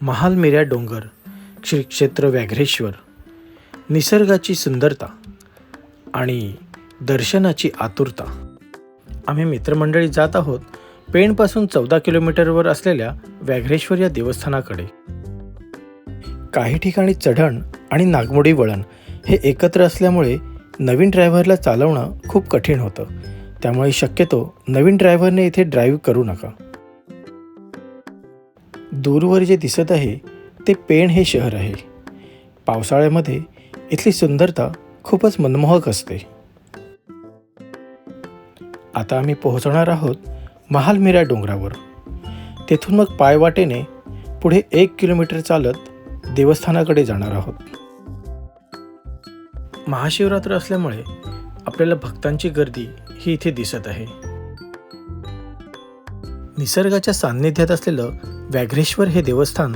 महालमेऱ्या डोंगर श्री क्षेत्र व्याघ्रेश्वर. निसर्गाची सुंदरता आणि दर्शनाची आतुरता. आम्ही मित्रमंडळी जात आहोत पेणपासून चौदा किलोमीटरवर असलेल्या व्याघ्रेश्वर या देवस्थानाकडे. काही ठिकाणी चढण आणि नागमोडी वळण हे एकत्र असल्यामुळे नवीन ड्रायव्हरला चालवणं खूप कठीण होतं. त्यामुळे शक्यतो नवीन ड्रायव्हरने इथे ड्राईव्ह करू नका. दूरवर जे दिसत आहे ते पेण हे शहर आहे. पावसाळ्यामध्ये इथली सुंदरता खूपच मनमोहक असते. आता आम्ही पोहोचणार आहोत महालमिरा डोंगरावर. तेथून मग पायवाटेने पुढे एक किलोमीटर चालत देवस्थानाकडे जाणार आहोत. महाशिवरात्र असल्यामुळे आपल्याला भक्तांची गर्दी ही इथे दिसत आहे. निसर्गाच्या सान्निध्यात असलेलं व्याघ्रेश्वर हे देवस्थान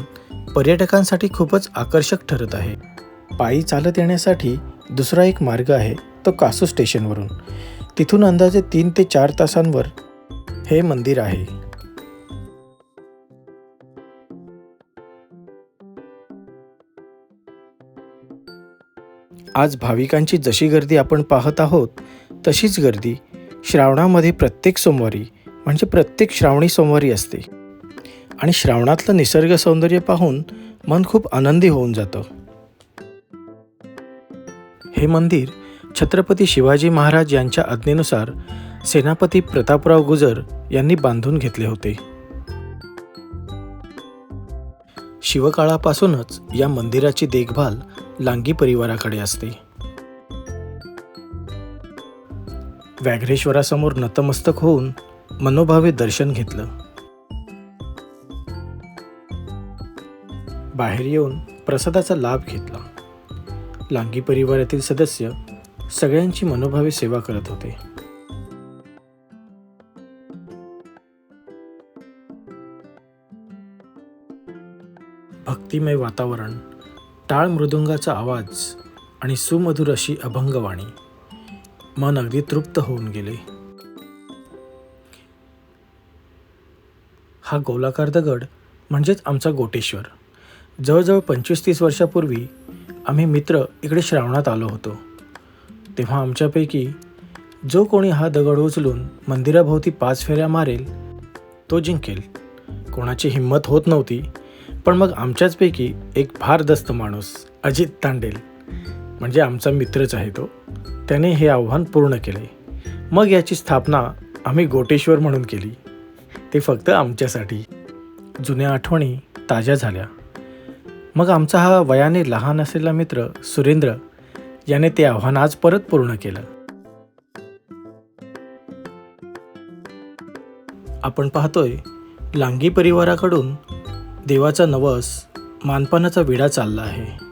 पर्यटकांसाठी खूपच आकर्षक ठरत आहे. पायी चालत येण्यासाठी दुसरा एक मार्ग आहे तो कासू स्टेशनवरून. तिथून अंदाजे तीन ते चार तासांवर हे मंदिर आहे. आज भाविकांची जशी गर्दी आपण पाहत आहोत तशीच गर्दी श्रावणामध्ये प्रत्येक सोमवारी म्हणजे प्रत्येक श्रावणी सोमवारी असते. आणि श्रावणातलं निसर्ग सौंदर्य पाहून मन खूप आनंदी होऊन जातं. हे मंदिर छत्रपती शिवाजी महाराज यांच्या आज्ञेनुसार सेनापती प्रतापराव गुजर यांनी बांधून घेतले होते. शिवकाळापासूनच या मंदिराची देखभाल लांगी परिवाराकडे असते. व्याघ्रेश्वरासमोर नतमस्तक होऊन मनोभावे दर्शन घेतलं. बाहेर येऊन प्रसादाचा लाभ घेतला. लांगी परिवारातील सदस्य सगळ्यांची मनोभावे सेवा करत होते. भक्तिमय वातावरण टाळ मृदुंगाचा आवाज आणि सुमधुर अशी अभंगवाणी मन अगदी तृप्त होऊन गेले. हा गोलाकार दगड म्हणजेच आमचा गोटेश्वर. जवळजवळ पंचवीस तीस वर्षापूर्वी आम्ही मित्र इकडे श्रावणात आलो होतो. तेव्हा आमच्यापैकी जो कोणी हा दगड उचलून मंदिराभोवती पाच फेऱ्या मारेल तो जिंकेल. कोणाची हिंमत होत नव्हती पण मग आमच्याचपैकी एक भारदस्त माणूस अजित तांडेल म्हणजे आमचा मित्रच आहे तो त्याने हे आव्हान पूर्ण केले. मग याची स्थापना आम्ही गोटेश्वर म्हणून केली. ते फक्त आमच्यासाठी. जुन्या आठवणी ताज्या झाल्या. मग आमचा हा वयाने लहान असलेला मित्र सुरेंद्र याने ते आव्हान आज परत पूर्ण केलं. आपण पाहतोय लांगी परिवाराकडून देवाचा नवस मानपानाचा विडा चालला आहे.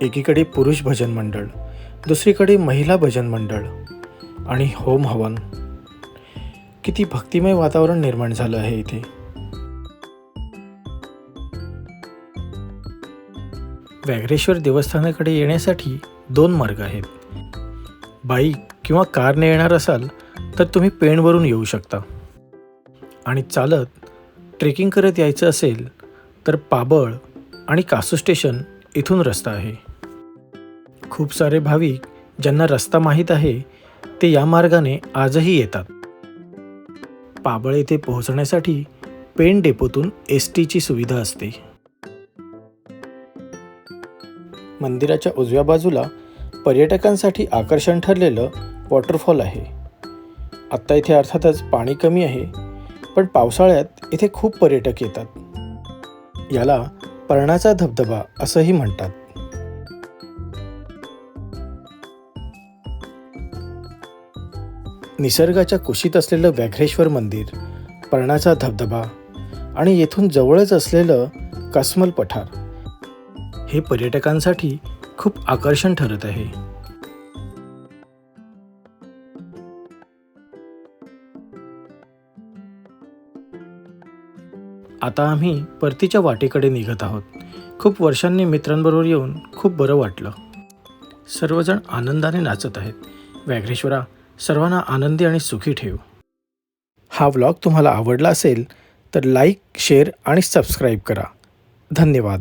एकीकडे पुरुष भजन मंडळ दुसरीकडे महिला भजन मंडळ आणि होम हवन. किती भक्तिमय वातावरण निर्माण झालं आहे इथे. व्याघ्रेश्वर देवस्थानाकडे येण्यासाठी दोन मार्ग आहेत. बाईक किंवा कारने येणार असाल तर तुम्ही पेणवरून येऊ शकता. आणि चालत ट्रेकिंग करत यायचं असेल तर पाबळ आणि कासू स्टेशन इथून रस्ता आहे. खूप सारे भाविक ज्यांना रस्ता माहीत आहे ते या मार्गाने आजही येतात. पाबळ येथे पोहोचण्यासाठी पेण डेपोतून एस टीची सुविधा असते. मंदिराच्या उजव्या बाजूला पर्यटकांसाठी आकर्षण ठरलेलं वॉटरफॉल आहे. आत्ता इथे अर्थातच पाणी कमी आहे पण पावसाळ्यात इथे खूप पर्यटक येतात. याला पर्णाचा धबधबा असंही म्हणतात. निसर्गाच्या कुशीत असलेलं व्याघ्रेश्वर मंदिर पर्णाचा धबधबा आणि येथून जवळच असलेलं कसमल पठार. हे पर्यटकांसाठी खूप आकर्षण ठरत आहे. आता आम्ही परतीच्या वाटेकडे निघत आहोत. खूप वर्षांनी मित्रांबरोबर येऊन खूप बरं वाटलं. सर्वजण आनंदाने नाचत आहेत. व्याघ्रेश्वरा सर्वांना आनंदी आणि सुखी ठेव. हा व्लॉग तुम्हाला आवडला असेल तर लाईक शेअर आणि सबस्क्राईब करा. धन्यवाद.